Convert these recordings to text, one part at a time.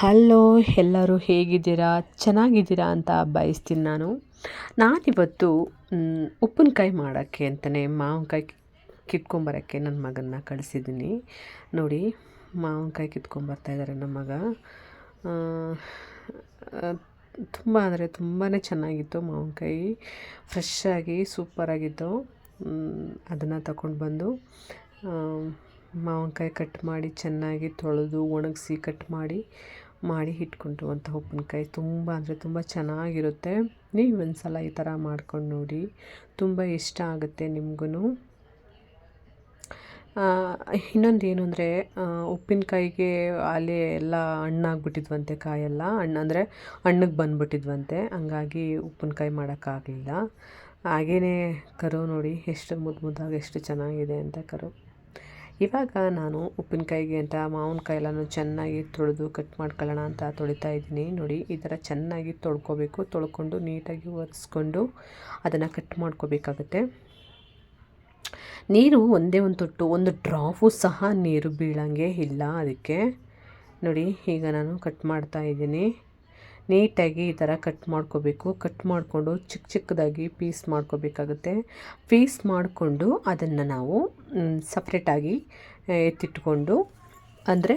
Hello, ಎಲ್ಲರೂ ಹೇಗಿದ್ದೀರಾ? ಚೆನ್ನಾಗಿದ್ದೀರಾ ಅಂತ ಬಯಸ್ತೀನಿ ನಾನು. ನಾನಿವತ್ತು ಉಪ್ಪಿನಕಾಯಿ ಮಾಡೋಕ್ಕೆ ಅಂತಲೇ ಮಾವಿನಕಾಯಿ ಕಿತ್ಕೊಂಬರೋಕ್ಕೆ ನನ್ನ ಮಗನ್ನ ಕಳಿಸಿದ್ದೀನಿ. ನೋಡಿ, ಮಾವಿನಕಾಯಿ ಕಿತ್ಕೊಂಬರ್ತಾ ಇದ್ದಾರೆ ನಮ್ಮ ಮಗ. ತುಂಬ ಅಂದರೆ ತುಂಬಾ ಚೆನ್ನಾಗಿತ್ತು ಮಾವಿನಕಾಯಿ. ಫ್ರೆಶ್ಶಾಗಿ, ಸೂಪರಾಗಿತ್ತು. ಅದನ್ನು ತಗೊಂಡು ಬಂದು ಮಾವಿನಕಾಯಿ ಕಟ್ ಮಾಡಿ, ಚೆನ್ನಾಗಿ ತೊಳೆದು ಒಣಗಿಸಿ ಕಟ್ ಮಾಡಿ ಮಾಡಿ ಇಟ್ಕೊಂಡಿರುವಂಥ ಉಪ್ಪಿನಕಾಯಿ ತುಂಬ ಅಂದರೆ ತುಂಬ ಚೆನ್ನಾಗಿರುತ್ತೆ. ನೀವು ಒಂದು ಸಲ ಈ ಥರ ಮಾಡ್ಕೊಂಡು ನೋಡಿ. ತುಂಬ ಇಷ್ಟ ಆಗುತ್ತೆ ನಿಮಗೂ ಇನ್ನೊಂದು ಏನು ಅಂದರೆ ಉಪ್ಪಿನಕಾಯಿಗೆ ಅಲ್ಲಿ ಎಲ್ಲ ಹಣ್ಣಾಗ್ಬಿಟ್ಟಿದ್ವಂತೆ ಕಾಯೆಲ್ಲ. ಹಣ್ಣು ಅಂದರೆ ಹಣ್ಣಿಗೆ ಬಂದ್ಬಿಟ್ಟಿದ್ವಂತೆ. ಹಂಗಾಗಿ ಉಪ್ಪಿನಕಾಯಿ ಮಾಡೋಕ್ಕಾಗಲಿಲ್ಲ. ಹಾಗೇ ಕರು ನೋಡಿ, ಎಷ್ಟು ಮುದ್ದು ಮುದ್ದಾಗಿ ಎಷ್ಟು ಚೆನ್ನಾಗಿದೆ ಅಂತ ಕರು. ಇವಾಗ ನಾನು ಉಪ್ಪಿನಕಾಯಿಗೆ ಅಂತ ಮಾವಿನಕಾಯಿ ಚೆನ್ನಾಗಿ ತೊಳೆದು ಕಟ್ ಮಾಡ್ಕೊಳ್ಳೋಣ ಅಂತ ತೊಳಿತಾ ಇದ್ದೀನಿ. ನೋಡಿ, ಈ ಥರ ಚೆನ್ನಾಗಿ ತೊಳ್ಕೊಬೇಕು. ತೊಳ್ಕೊಂಡು ನೀಟಾಗಿ ಒರೆಸ್ಕೊಂಡು ಅದನ್ನು ಕಟ್ ಮಾಡ್ಕೋಬೇಕಾಗತ್ತೆ. ನೀರು ಒಂದೇ ಒಂದು ತೊಟ್ಟು, ಒಂದು ಡ್ರಾಪು ಸಹ ನೀರು ಬೀಳಂಗೆ ಇಲ್ಲ ಅದಕ್ಕೆ. ನೋಡಿ, ಈಗ ನಾನು ಕಟ್ ಮಾಡ್ತಾ ಇದ್ದೀನಿ. ನೀಟಾಗಿ ಈ ಥರ ಕಟ್ ಮಾಡ್ಕೋಬೇಕು. ಕಟ್ ಮಾಡಿಕೊಂಡು ಚಿಕ್ಕ ಚಿಕ್ಕದಾಗಿ ಪೀಸ್ ಮಾಡ್ಕೋಬೇಕಾಗುತ್ತೆ. ಪೀಸ್ ಮಾಡಿಕೊಂಡು ಅದನ್ನು ನಾವು ಸಪ್ರೇಟಾಗಿ ಎತ್ತಿಟ್ಕೊಂಡು, ಅಂದರೆ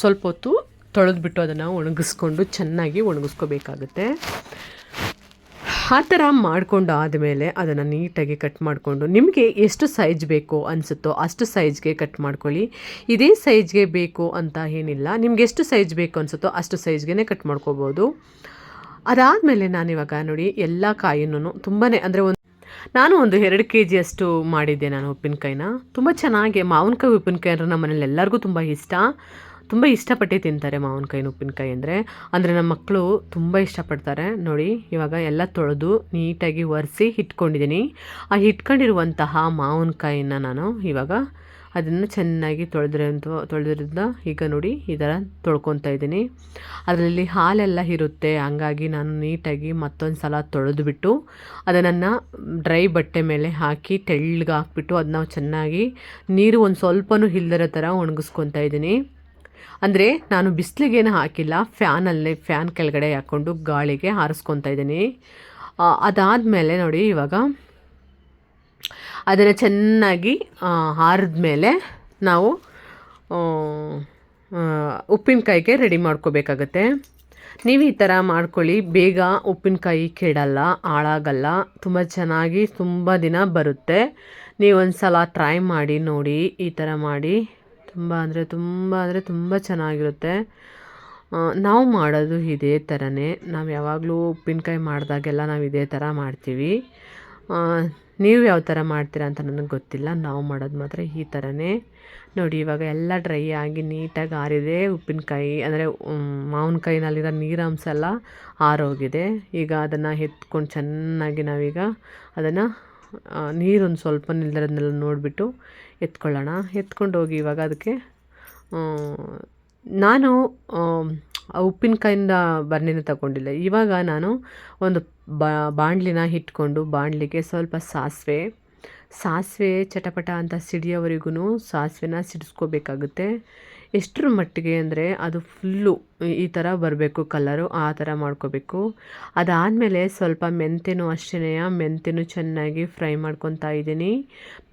ಸ್ವಲ್ಪ ಹೊತ್ತು ತೊಳೆದ್ಬಿಟ್ಟು ಅದನ್ನು ಒಣಗಿಸ್ಕೊಂಡು ಚೆನ್ನಾಗಿ ಒಣಗಿಸ್ಕೋಬೇಕಾಗುತ್ತೆ. ಆ ಥರ ಮಾಡಿಕೊಂಡು ಆದಮೇಲೆ ಅದನ್ನು ನೀಟಾಗಿ ಕಟ್ ಮಾಡಿಕೊಂಡು, ನಿಮಗೆ ಎಷ್ಟು ಸೈಜ್ ಬೇಕೋ ಅನಿಸುತ್ತೋ ಅಷ್ಟು ಸೈಜ್ಗೆ ಕಟ್ ಮಾಡ್ಕೊಳ್ಳಿ. ಇದೇ ಸೈಜ್ಗೆ ಬೇಕು ಅಂತ ಏನಿಲ್ಲ, ನಿಮ್ಗೆ ಎಷ್ಟು ಸೈಜ್ ಬೇಕು ಅನಿಸುತ್ತೋ ಅಷ್ಟು ಸೈಜ್ಗೆ ಕಟ್ ಮಾಡ್ಕೋಬೋದು. ಅದಾದಮೇಲೆ ನಾನಿವಾಗ ನೋಡಿ ಎಲ್ಲ ಕಾಯಿನೂ ತುಂಬಾ ಅಂದರೆ ಒಂದು ನಾನು ಒಂದು ಎರಡು ಕೆ ಜಿಯಷ್ಟು ಮಾಡಿದ್ದೆ ನಾನು ಉಪ್ಪಿನಕಾಯಿನ. ತುಂಬ ಚೆನ್ನಾಗಿ ಮಾವಿನಕಾಯಿ ಉಪ್ಪಿನಕಾಯಿ ಅಂದರೆ ನಮ್ಮ ಮನೇಲಿ ಎಲ್ಲರಿಗೂ ತುಂಬ ಇಷ್ಟ. ತುಂಬ ಇಷ್ಟಪಟ್ಟು ತಿಂತಾರೆ ಮಾವಿನಕಾಯಿನ ಉಪ್ಪಿನಕಾಯಿ ಅಂದರೆ. ಅಂದರೆ ನಮ್ಮ ಮಕ್ಕಳು ತುಂಬ ಇಷ್ಟಪಡ್ತಾರೆ. ನೋಡಿ, ಇವಾಗ ಎಲ್ಲ ತೊಳೆದು ನೀಟಾಗಿ ಒರೆಸಿ ಇಟ್ಕೊಂಡಿದ್ದೀನಿ. ಆ ಇಟ್ಕೊಂಡಿರುವಂತಹ ಮಾವಿನಕಾಯಿನ ನಾನು ಇವಾಗ ಅದನ್ನು ಚೆನ್ನಾಗಿ ತೊಳೆದ್ರಂತ, ತೊಳೆದ್ರಿಂದ ಈಗ ನೋಡಿ ಈ ಥರ ತೊಳ್ಕೊತಾ ಇದ್ದೀನಿ. ಅದರಲ್ಲಿ ಹಾಲೆಲ್ಲ ಇರುತ್ತೆ. ಹಂಗಾಗಿ ನಾನು ನೀಟಾಗಿ ಮತ್ತೊಂದು ಸಲ ತೊಳೆದುಬಿಟ್ಟು ಅದನ್ನು ಡ್ರೈ ಬಟ್ಟೆ ಮೇಲೆ ಹಾಕಿ ತೆಳ್ಳಗೆ ಹಾಕ್ಬಿಟ್ಟು ಅದನ್ನ ಚೆನ್ನಾಗಿ ನೀರು ಒಂದು ಸ್ವಲ್ಪನೂ ಇಲ್ದಿರೋ ಥರ ಒಣಗಿಸ್ಕೊತಾ ಇದ್ದೀನಿ. ಅಂದರೆ ನಾನು ಬಿಸಿಲಿಗೇನು ಹಾಕಿಲ್ಲ, ಫ್ಯಾನಲ್ಲೇ, ಫ್ಯಾನ್ ಕೆಳಗಡೆ ಹಾಕ್ಕೊಂಡು ಗಾಳಿಗೆ ಹಾರಿಸ್ಕೊತಾ ಇದ್ದೀನಿ. ಅದಾದಮೇಲೆ ನೋಡಿ ಇವಾಗ ಅದನ್ನು ಚೆನ್ನಾಗಿ ಹಾರಿದ ಮೇಲೆ ನಾವು ಉಪ್ಪಿನಕಾಯಿಗೆ ರೆಡಿ ಮಾಡ್ಕೋಬೇಕಾಗತ್ತೆ. ನೀವು ಈ ಥರ ಮಾಡ್ಕೊಳ್ಳಿ, ಬೇಗ ಉಪ್ಪಿನಕಾಯಿ ಕೆಡಲ್ಲ, ಹಾಳಾಗಲ್ಲ, ತುಂಬ ಚೆನ್ನಾಗಿ ತುಂಬ ದಿನ ಬರುತ್ತೆ. ನೀವು ಒಂದು ಸಲ ಟ್ರೈ ಮಾಡಿ ನೋಡಿ, ಈ ಥರ ಮಾಡಿ. ತುಂಬ ಅಂದರೆ ತುಂಬ ಅಂದರೆ ತುಂಬ ಚೆನ್ನಾಗಿರುತ್ತೆ. ನಾವು ಮಾಡೋದು ಇದೇ ಥರನೇ. ನಾವು ಯಾವಾಗಲೂ ಉಪ್ಪಿನಕಾಯಿ ಮಾಡಿದಾಗೆಲ್ಲ ನಾವು ಇದೇ ಥರ ಮಾಡ್ತೀವಿ. ನೀವು ಯಾವ ಥರ ಮಾಡ್ತೀರಾ ಅಂತ ನನಗೆ ಗೊತ್ತಿಲ್ಲ. ನಾವು ಮಾಡೋದು ಮಾತ್ರ ಈ ಥರನೇ. ನೋಡಿ, ಇವಾಗ ಎಲ್ಲ ಡ್ರೈ ಆಗಿ ನೀಟಾಗಿ ಆರಿದೆ. ಉಪ್ಪಿನಕಾಯಿ ಅಂದರೆ ಮಾವಿನಕಾಯಿನಲ್ಲಿರೋ ನೀರಾಂಶ ಎಲ್ಲ ಆರೋಗಿದೆ. ಈಗ ಅದನ್ನು ಎತ್ಕೊಂಡು ಚೆನ್ನಾಗಿ ನಾವೀಗ ಅದನ್ನು ನೀರೊಂದು ಸ್ವಲ್ಪ ನಿಲ್ದಿರೋದನ್ನೆಲ್ಲ ನೋಡಿಬಿಟ್ಟು ಎತ್ಕೊಳ್ಳೋಣ. ಎತ್ಕೊಂಡು ಹೋಗಿ ಇವಾಗ ಅದಕ್ಕೆ ನಾನು ಉಪ್ಪಿನಕಾಯಿಂದ ಬರಣಿನ ತಗೊಂಡಿಲ್ಲ. ಇವಾಗ ನಾನು ಒಂದು ಬಾಣಲಿನ ಇಟ್ಕೊಂಡು ಬಾಣಲಿಗೆ ಸ್ವಲ್ಪ ಸಾಸಿವೆ ಸಾಸಿವೆ ಚಟಪಟ ಅಂತ ಸಿಡಿಯೋವರೆಗೂ ಸಾಸಿವೆನ ಸಿಡಿಸ್ಕೋಬೇಕಾಗುತ್ತೆ. ಎಷ್ಟರ ಮಟ್ಟಿಗೆ ಅಂದರೆ ಅದು ಫುಲ್ಲು ಈ ಥರ ಬರಬೇಕು ಕಲರು ಆ ಥರ ಮಾಡ್ಕೋಬೇಕು. ಅದಾದಮೇಲೆ ಸ್ವಲ್ಪ ಮೆಂತೆನೂ ಅಷ್ಟೇ ಮೆಂತೆನೂ ಚೆನ್ನಾಗಿ ಫ್ರೈ ಮಾಡ್ಕೊತಾ ಇದ್ದೀನಿ.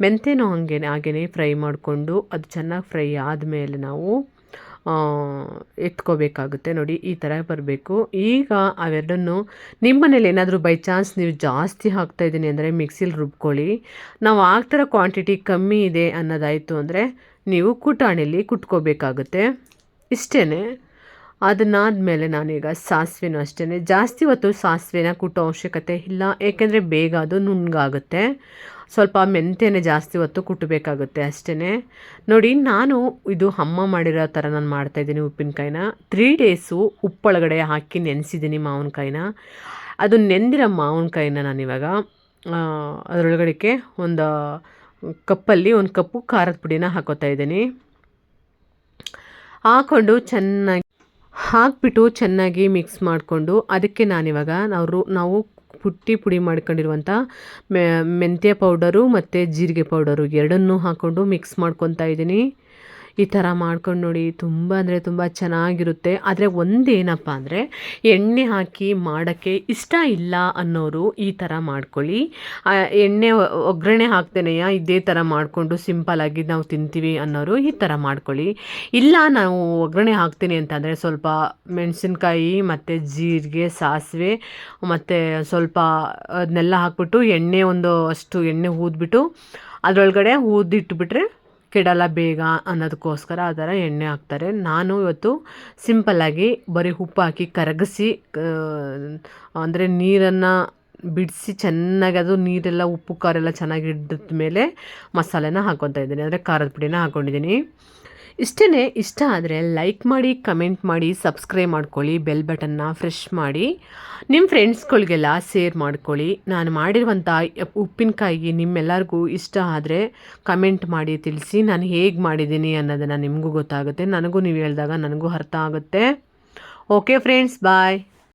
ಮೆಂತೆನೂ ಹಾಗೆ ಹಾಗೇ ಫ್ರೈ ಮಾಡಿಕೊಂಡು ಅದು ಚೆನ್ನಾಗಿ ಫ್ರೈ ಆದಮೇಲೆ ನಾವು ಎತ್ಕೋಬೇಕಾಗುತ್ತೆ ನೋಡಿ, ಈ ಥರ ಬರಬೇಕು. ಈಗ ಅವೆರಡನ್ನು ನಿಮ್ಮ ಮನೇಲಿ ಏನಾದರೂ ಬೈ ಚಾನ್ಸ್ ನೀವು ಜಾಸ್ತಿ ಹಾಕ್ತಾ ಇದ್ದೀನಿ ಅಂದರೆ ಮಿಕ್ಸಿಲಿ ರುಬ್ಕೊಳ್ಳಿ. ನಾವು ಆಗ್ತಿರೋ ಕ್ವಾಂಟಿಟಿ ಕಮ್ಮಿ ಇದೆ ಅನ್ನೋದಾಯಿತು ಅಂದರೆ ನೀವು ಕುಟಾಣಿಲಿ ಕುಟ್ಕೋಬೇಕಾಗುತ್ತೆ. ಇಷ್ಟೇ ಅದನ್ನಾದಮೇಲೆ ನಾನೀಗ ಸಾಸಿವೆನೂ ಅಷ್ಟೇ ಜಾಸ್ತಿ ಹೊತ್ತು ಸಾಸಿವೆನ ಕುಟ್ಟೋ ಅವಶ್ಯಕತೆ ಇಲ್ಲ. ಏಕೆಂದರೆ ಬೇಗ ಅದು ನುಣ್ಣಗಾಗುತ್ತೆ. ಸ್ವಲ್ಪ ಮೆಂತ್ಯನೇ ಜಾಸ್ತಿ ಹೊತ್ತು ಕುಟ್ಟಬೇಕಾಗುತ್ತೆ ಅಷ್ಟೇ ನೋಡಿ, ನಾನು ಇದು ಅಮ್ಮ ಮಾಡಿರೋ ಥರ ನಾನು ಮಾಡ್ತಾಯಿದ್ದೀನಿ ಉಪ್ಪಿನಕಾಯಿನ. ತ್ರೀ ಡೇಸು ಉಪ್ಪೊಳಗಡೆ ಹಾಕಿ ನೆನೆಸಿದ್ದೀನಿ ಮಾವಿನಕಾಯಿನ. ಅದು ನೆಂದಿರೋ ಮಾವಿನಕಾಯಿನ ನಾನಿವಾಗ ಅದರೊಳಗಡೆಗೆ ಒಂದು ಕಪ್ಪಲ್ಲಿ ಒಂದು ಕಪ್ಪು ಖಾರದ ಪುಡಿನ ಹಾಕೋತಾ ಇದ್ದೀನಿ. ಹಾಕ್ಕೊಂಡು ಚೆನ್ನಾಗಿ ಹಾಕ್ಬಿಟ್ಟು ಚೆನ್ನಾಗಿ ಮಿಕ್ಸ್ ಮಾಡಿಕೊಂಡು ಅದಕ್ಕೆ ನಾನಿವಾಗ ನಾವು ನಾವು ಪುಟ್ಟಿ ಪುಡಿ ಮಾಡ್ಕೊಂಡಿರುವಂಥ ಮೆಂತ್ಯ ಪೌಡರು ಮತ್ತು ಜೀರಿಗೆ ಪೌಡರು ಎರಡನ್ನೂ ಹಾಕ್ಕೊಂಡು ಮಿಕ್ಸ್ ಮಾಡ್ಕೊತಾ ಇದ್ದೀನಿ. ಈ ಥರ ಮಾಡ್ಕೊಂಡು ನೋಡಿ ತುಂಬ ಅಂದರೆ ತುಂಬ ಚೆನ್ನಾಗಿರುತ್ತೆ. ಆದರೆ ಒಂದೇನಪ್ಪ ಅಂದರೆ ಎಣ್ಣೆ ಹಾಕಿ ಮಾಡೋಕ್ಕೆ ಇಷ್ಟ ಇಲ್ಲ ಅನ್ನೋರು ಈ ಥರ ಮಾಡ್ಕೊಳ್ಳಿ. ಎಣ್ಣೆ ಒಗ್ಗರಣೆ ಹಾಕ್ತೇನೆಯ ಇದೇ ಥರ ಮಾಡಿಕೊಂಡು ಸಿಂಪಲಾಗಿ ನಾವು ತಿಂತೀವಿ ಅನ್ನೋರು ಈ ಥರ ಮಾಡ್ಕೊಳ್ಳಿ. ಇಲ್ಲ ನಾವು ಒಗ್ಗರಣೆ ಹಾಕ್ತೀನಿ ಅಂತಂದರೆ ಸ್ವಲ್ಪ ಮೆಣಸಿನ್ಕಾಯಿ ಮತ್ತು ಜೀರಿಗೆ, ಸಾಸಿವೆ ಮತ್ತು ಸ್ವಲ್ಪ ಅದನ್ನೆಲ್ಲ ಹಾಕ್ಬಿಟ್ಟು ಎಣ್ಣೆ ಒಂದು ಅಷ್ಟು ಎಣ್ಣೆ ಊದ್ಬಿಟ್ಟು ಅದರೊಳಗಡೆ ಊದಿಟ್ಬಿಟ್ರೆ ಕೆಡಲ್ಲ ಬೇಗ ಅನ್ನೋದಕ್ಕೋಸ್ಕರ ಆ ಥರ ಎಣ್ಣೆ ಹಾಕ್ತಾರೆ. ನಾನು ಇವತ್ತು ಸಿಂಪಲ್ಲಾಗಿ ಬರೀ ಉಪ್ಪು ಹಾಕಿ ಕರಗಿಸಿ ಅಂದರೆ ನೀರನ್ನು ಬಿಡಿಸಿ ಚೆನ್ನಾಗಿ, ಅದು ನೀರೆಲ್ಲ, ಉಪ್ಪು, ಖಾರ ಎಲ್ಲ ಚೆನ್ನಾಗಿ ಹಿಡಿದ ಮೇಲೆ ಮಸಾಲೆನ ಹಾಕ್ಕೊತಾ ಇದ್ದೀನಿ. ಅಂದರೆ ಖಾರದ ಪುಡಿನ ಹಾಕ್ಕೊಂಡಿದ್ದೀನಿ ಇಷ್ಟೇ ಇಷ್ಟ ಆದರೆ ಲೈಕ್ ಮಾಡಿ ಕಮೆಂಟ್ ಮಾಡಿ ಸಬ್ಸ್ಕ್ರೈಬ್ ಮಾಡ್ಕೊಳ್ಳಿ ಬೆಲ್ ಬಟನ್ನ ಫ್ರೆಶ್ ಮಾಡಿ. ನಿಮ್ಮ ಫ್ರೆಂಡ್ಸ್ಗಳಿಗೆಲ್ಲ ಶೇರ್ ಮಾಡ್ಕೊಳ್ಳಿ. ನಾನು ಮಾಡಿರುವಂಥ ಉಪ್ಪಿನಕಾಯಿಗೆ ನಿಮ್ಮೆಲ್ಲರಿಗೂ ಇಷ್ಟ ಆದರೆ ಕಮೆಂಟ್ ಮಾಡಿ, ತಿಳಿಸಿ. ನಾನು ಹೇಗೆ ಮಾಡಿದ್ದೀನಿ ಅನ್ನೋದನ್ನು ನಿಮಗೂ ಗೊತ್ತಾಗುತ್ತೆ. ನನಗೂ ನೀವು ಹೇಳಿದಾಗ ನನಗೂ ಅರ್ಥ ಆಗುತ್ತೆ. Okay friends bye